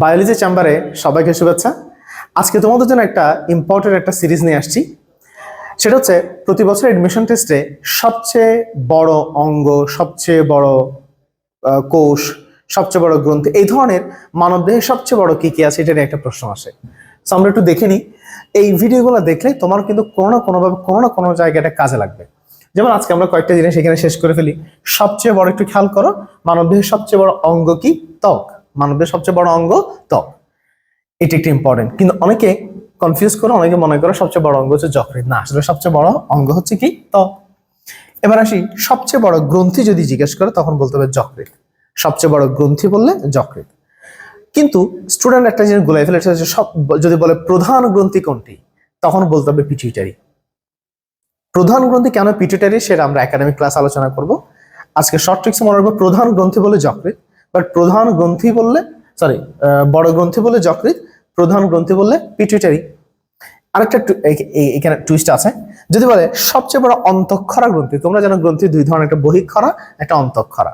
Biology চেম্বারে সবাইকে শুভেচ্ছা। আজকে তোমাদের জন্য একটা ইম্পর্টেন্ট একটা সিরিজ নিয়ে আসছি। সেটা হচ্ছে, প্রতি বছর অ্যাডমিশন টেস্টে সবচেয়ে বড় অঙ্গ, সবচেয়ে বড় কোষ, সবচেয়ে বড় গ্রন্থ, এই ধরনের মানবদেহের সবচেয়ে বড় কি কি আছে, এটা নিয়ে একটা প্রশ্ন আসে। সো আমরা একটু দেখে নিই। এই ভিডিওগুলো দেখলে তোমার কিন্তু কোনো না কোনোভাবে, কোনো না কোনো জায়গায় এটা কাজে লাগবে। যেমন আজকে আমরা কয়েকটা জিনিস এখানে শেষ করে ফেলি। সবচেয়ে বড় একটু খেয়াল করো, মানবদেহের সবচেয়ে বড় অঙ্গ কি? ত্বক। মানবদেহের সবচেয়ে বড় অঙ্গ ত্বক। এটি একটি ইম্পর্টেন্ট কিন্তু অনেকে কনফিউজ করে, অনেকে মনে করে সবচেয়ে বড় অঙ্গ হচ্ছে যকৃৎ। না, আসলে সবচেয়ে বড় অঙ্গ হচ্ছে কি? ত্বক। এবার আসি, সবচেয়ে বড় গ্রন্থি যদি জিজ্ঞেস করে, তখন বলতে হবে যকৃৎ। সবচেয়ে বড় গ্রন্থি বললে যকৃৎ। কিন্তু স্টুডেন্ট একটা জিনিস গুলাই ফেলে সেটা সব, যদি বলে প্রধান গ্রন্থি কোনটি, তখন বলতে হবে পিটুইটারি প্রধান গ্রন্থি কেন পিটুইটারি সেটা আমরা একাডেমিক ক্লাস আলোচনা করব। আজকে শর্ট ট্রিক্স মনে রাখব, প্রধান গ্রন্থি বলে যকৃৎ। বাট প্রধান গ্রন্থি বললে সরি বড় গ্রন্থি বললে যকৃৎ, প্রধান গ্রন্থি বললে পিটুইটারি আরেকটা এখানে টুইস্ট আছে। যদি বলে সবচেয়ে বড় অন্তঃক্ষরা গ্রন্থি, তোমরা জানো গ্রন্থি দুই ধরনের, একটা বহিক্ষরা, একটা অন্তঃক্ষরা।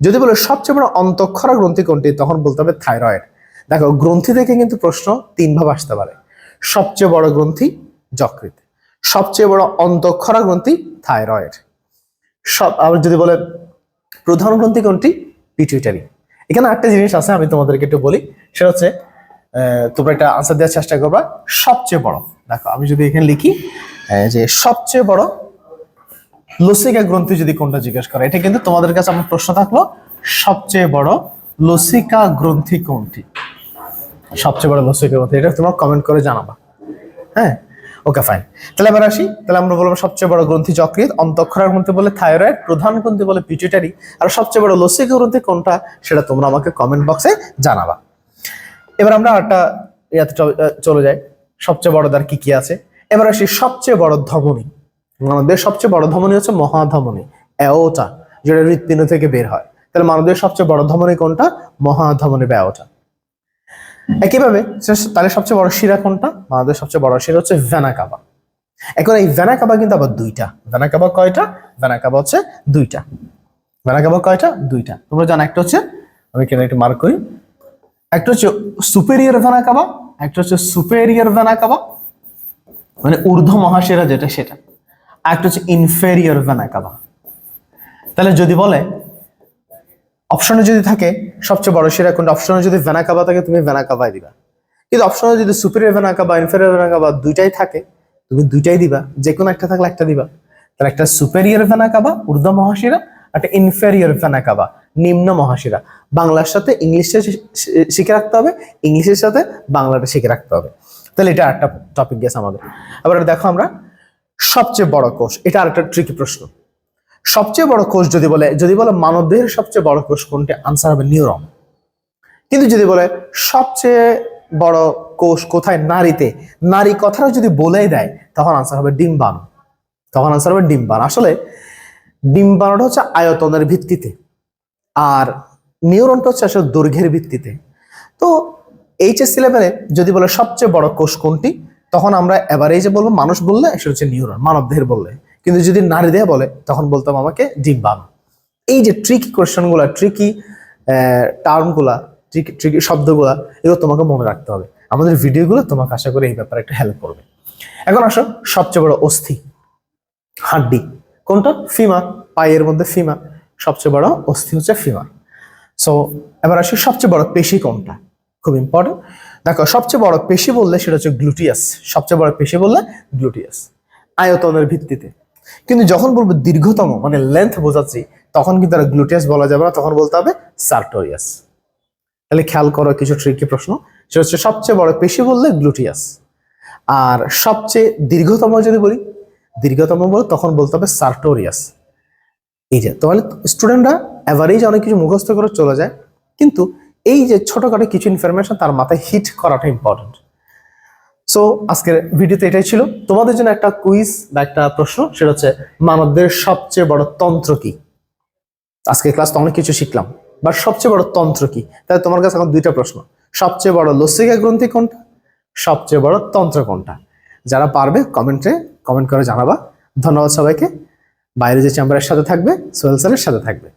যদি বলে সবচেয়ে বড় অন্তঃক্ষরা গ্রন্থি কোনটি, তখন বলতে হবে থাইরয়েড। দেখো, গ্রন্থি থেকে কিন্তু প্রশ্ন তিন ভাবে আসতে পারে। সবচেয়ে বড় গ্রন্থি যকৃৎ। সবচেয়ে বড় অন্তঃক্ষরা গ্রন্থি থাইরয়েড। সব, আবার যদি বলে প্রধান গ্রন্থি কোনটি পিটুইটারি এখানে একটা জিনিস আছে, আমি তোমাদেরকে একটু বলি। সেটা হচ্ছে তোমরা একটা আনসার দেওয়ার চেষ্টা করবা, সবচেয়ে বড়। দেখো, আমি যদি এখানে লিখি যে সবচেয়ে বড় লসিকা গ্রন্থি যদি কোনটা জিজ্ঞেস করে, এটা কিন্তু তোমাদের কাছে আমার প্রশ্ন থাকল, সবচেয়ে বড় লসিকা গ্রন্থি কোনটি? সবচেয়ে বড় লসিকা গ্রন্থি, এটা তোমরা কমেন্ট করে জানাবা। হ্যাঁ? ওকে ফাইন তাহলে এবার আসি। তাহলে আমরা বলব সবচেয়ে বড় গ্রন্থি যকৃৎ। অন্তঃক্ষরার গ্রন্থি বলে থাইরয়েড, প্রধান গ্রন্থি বলে পিটুইটারি আর সবচেয়ে বড় লসিকা গ্রন্থি কোনটা সেটা তোমরা আমাকে কমেন্ট বক্সে জানাবা। এবার আমরা একটা ইয়াতে চলে যাই। সবচেয়ে বড় দ্বার কি কি আছে? এবার আসি সবচেয়ে বড় ধমনী। মানবদের সবচেয়ে বড় ধমনী হচ্ছে মহাধমনী, অ্যাওটা, যেটা হৃৎপিণ্ড থেকে বের হয়। তাহলে মানবদের সবচেয়ে বড় ধমনী কোনটা? মহাধমনী বা অ্যাওটা। একইভাবে তাহলে সবচেয়ে বড় শিরা কোনটা? মানবদের সবচেয়ে বড় শিরা হচ্ছে ভ্যানাকাবা। এখন এই ভ্যানাকাবা কিন্তু আবার দুইটা। ভ্যানাকাবা কয়টা? ভ্যানাকাবা হচ্ছে দুইটা। ভ্যানাকাবা কয়টা? দুইটা। তোমরা জানো, একটা হচ্ছে, আমি কেন একটু মার্ক করি। একটা হচ্ছে সুপেরিয়র ভ্যানাকাবা, একটা হচ্ছে সুপেরিয়র ভ্যানাকাবা মানে ঊর্ধ্ব মহাশিরা যেটা, সেটা। আর একটা হচ্ছে ইনফেরিয়র ভ্যানাকাবা। তাহলে যদি বলে অপশনে যদি থাকে, সবচেয়ে বড় শিরা কোনটা? অপশনে যদি ভ্যানাকাবা থাকে, তুমি ভ্যানাকাবাই দিবা। কিন্তু অপশনে যদি সুপেরিয়র ভ্যানাকাবা ইনফেরিয়র ভ্যানাকাবা দুইটাই থাকে, তুমি দুইটাই দিবা। যে কোনো একটা থাকলে একটা দিবা। তাহলে একটা সুপেরিয়র ভ্যানাকাবা ঊর্ধ্ব মহাশিরা একটা ইনফেরিয়র ভ্যানাকাবা নিম্ন মহাশিরা। বাংলার সাথে ইংলিশটা শিখে রাখতে হবে, ইংলিশের সাথে বাংলাটা শিখে রাখতে হবে। তাহলে এটা একটা টপিক গেছে আমাদের। আবার দেখো আমরা, সবচেয়ে বড় কোষ, এটা আরেকটা ট্রিকি প্রশ্ন। সবচেয়ে বড় কোষ যদি বলে যদি বলে মানবদেহের সবচেয়ে বড় কোষ কোনটি? আনসার হবে নিউরন কিন্তু যদি বলে সবচেয়ে বড় কোষ কোথায়? নারীতে। নারী কথাটা যদি বলেই দেয়, তখন আনসার হবে ডিম্বাণু। তখন আনসার হবে ডিম্বাণু। আসলে ডিম্বাণুটা হচ্ছে আয়তনের ভিত্তিতে। আর নিউরনটা হচ্ছে আসলে দৈর্ঘ্যের ভিত্তিতে। তো এইচএসসি লেভেলে যদি বলে সবচেয়ে বড় কোষ কোনটি, তখন আমরা এভারেজে বলব, মানুষ বললে সেটা হচ্ছে নিউরন মানবদেহের বললে। কিন্তু যদি নারী দেহ বলে, তখন বলতাম আমাকে ডিম্বাণু এই যে ট্রিকি কোয়েশ্চেনগুলো ট্রিকি টার্মগুলা ট্রিকি ট্রিকি শব্দগুলা, এগুলো তোমাকে মনে রাখতে হবে। আমাদের ভিডিওগুলো তোমাকে আশা করি এই ব্যাপারে একটা হেল্প করবে। এখন আসো, সবচেয়ে বড় অস্থি, হাড্ডি। কোনটা? ফিমা, পায়ের মধ্যে ফিমা। সবচেয়ে বড় অস্থি হচ্ছে ফিমা। সো এবার আসি, সবচেয়ে বড় পেশি কোনটা? খুব ইম্পর্টেন্ট দেখো, সবচেয়ে বড় পেশি বললে সেটা হচ্ছে গ্লুটিয়াস সবচেয়ে বড় পেশি বললে গ্লুটিয়াস আয়তনের ভিত্তিতে। কিন্তু যখন বলব দীর্ঘতম মানে লেন্থ বোঝাচ্ছি, তখন কিন্তু আর গ্লুটিয়াস বলা যাবে না, তখন বলতে হবে সার্টোরিয়াস তাহলে খেয়াল করো কিছু ট্রিকি প্রশ্ন, সেটা হচ্ছে সবচেয়ে বড় পেশি বললে গ্লুটিয়াস আর সবচেয়ে দীর্ঘতম যদি বলি, দীর্ঘতম বল তখন বলতে হবে সার্টোরিয়াস এই যে, তাহলে স্টুডেন্টরা অ্যাভারেজ অনেক কিছু মুখস্থ করে চলে যায়, কিন্তু এই যে ছোটখাটো কিছু ইনফরমেশন তার মাথায় হিট করাটা ইম্পর্টেন্ট সো আজকের ভিডিওতে এটাই ছিল। তোমাদের জন্য একটা কুইজ বা একটা প্রশ্ন, সেটা হচ্ছে, মানবদের সবচেয়ে বড় তন্ত্র কি? আজকে ক্লাস তো অনেক কিছু শিখলাম বা সবচেয়ে বড় তন্ত্র কি? তাহলে তোমার কাছে এখন দুইটা প্রশ্ন। সবচেয়ে বড় লসিকা গ্রন্থি কোনটা? সবচেয়ে বড় তন্ত্র কোনটা? যারা পারবে কমেন্টে কমেন্ট করে জানাবা। ধন্যবাদ সবাইকে। বাইরে যে চেম্বারের সাথে থাকবে, সোহেল স্যারের সাথে থাকবে।